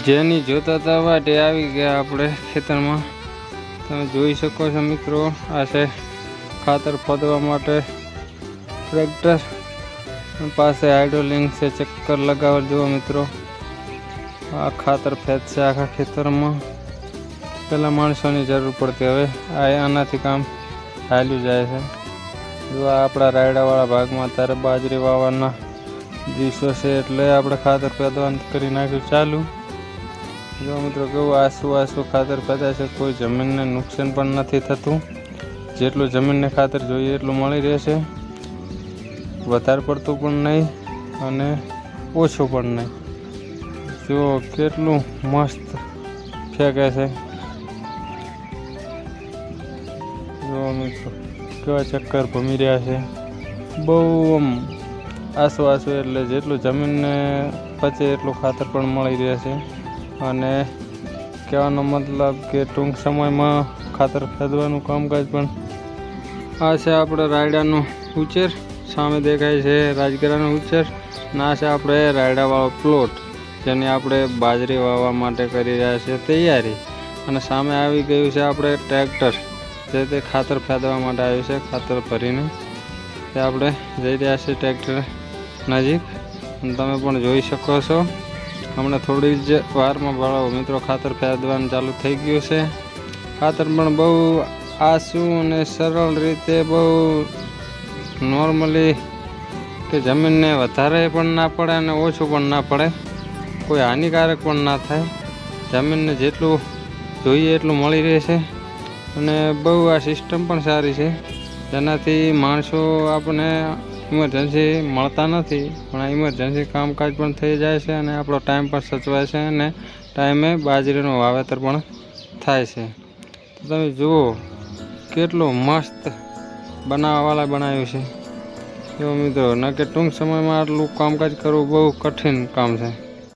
જેની જોતા હતા વાટે આવી ગયા આપણે ખેતરમાં. તમે જોઈ શકો છો મિત્રો, આ છે ખાતર ખોદવા માટે ટ્રેક્ટર. પાસે હાઇડ્રોલિંક છે, ચક્કર લગાવેલ જુઓ મિત્રો. આ ખાતર ફેંચશે આખા ખેતરમાં. પહેલાં માણસોની જરૂર પડતી, હવે આ આનાથી કામ હાલ્યું જાય છે. જો આ આપણા રાયડાવાળા ભાગમાં ત્યારે બાજરી વાવવાના દિવસો છે, એટલે આપણે ખાતર પેદવાનું કરી નાખ્યું. ચાલુ. જો મિત્રો, કેવું આસુ આસુ ખાતર પેદાય છે કોઈ જમીનને નુકસાન પણ નથી થતું. જેટલું જમીનને ખાતર જોઈએ એટલું મળી રહેશે. વધારે પડતું પણ નહીં અને ઓછું પણ નહીં. જો કેટલું મસ્ત ફેંકે છે. જો મિત્રો, કેવા ચક્કર ભમી રહ્યા છે. બહુ આમ આસુ આસુ એટલે જેટલું જમીનને પચે એટલું ખાતર પણ મળી રહે છે. અને કહેવાનો મતલબ કે ટૂંક સમયમાં ખાતર ખેદવાનું કામકાજ પણ આ છે આપણે રાયડાનો ઉછેર. સામે દેખાય છે રાજગરાનો ઉછેર ના છે આપણે રાયડાવાળો પ્લોટ જેની આપણે બાજરી વાવવા માટે કરી રહ્યા છીએ તૈયારી. અને સામે આવી ગયું છે આપણે ટ્રેક્ટર જે તે ખાતર ફેદવા માટે આવ્યું છે, ખાતર ભરીને. તે આપણે જઈ રહ્યા છીએ ટ્રેક્ટર નજીક. અને તમે પણ જોઈ શકો છો. હમણાં થોડી જ વારમાં ભાળો મિત્રો ખાતર ફેદવાનું ચાલુ થઈ ગયું છે. ખાતર પણ બહુ આસુ અને સરળ રીતે બહુ નોર્મલી કે જમીનને વધારે પણ ના પડે અને ઓછું પણ ના પડે. કોઈ હાનિકારક પણ ના થાય. જમીનને જેટલું જોઈએ એટલું મળી રહેશે અને બહુ આ સિસ્ટમ પણ સારી છે. જેનાથી માણસો આપણને ઇમરજન્સી મળતા નથી, પણ ઇમરજન્સી કામકાજ પણ થઈ જાય છે અને આપણો ટાઈમ પણ સચવાય છે અને ટાઈમે બાજરીનું વાવેતર પણ થાય છે. તો તમે જુઓ, કેટલું મસ્ત બનાવવાવાળા બનાવ્યું છે. એવો મિત્રો, ન કે ટૂંક સમયમાં આટલું કામકાજ કરવું બહુ કઠિન કામ છે.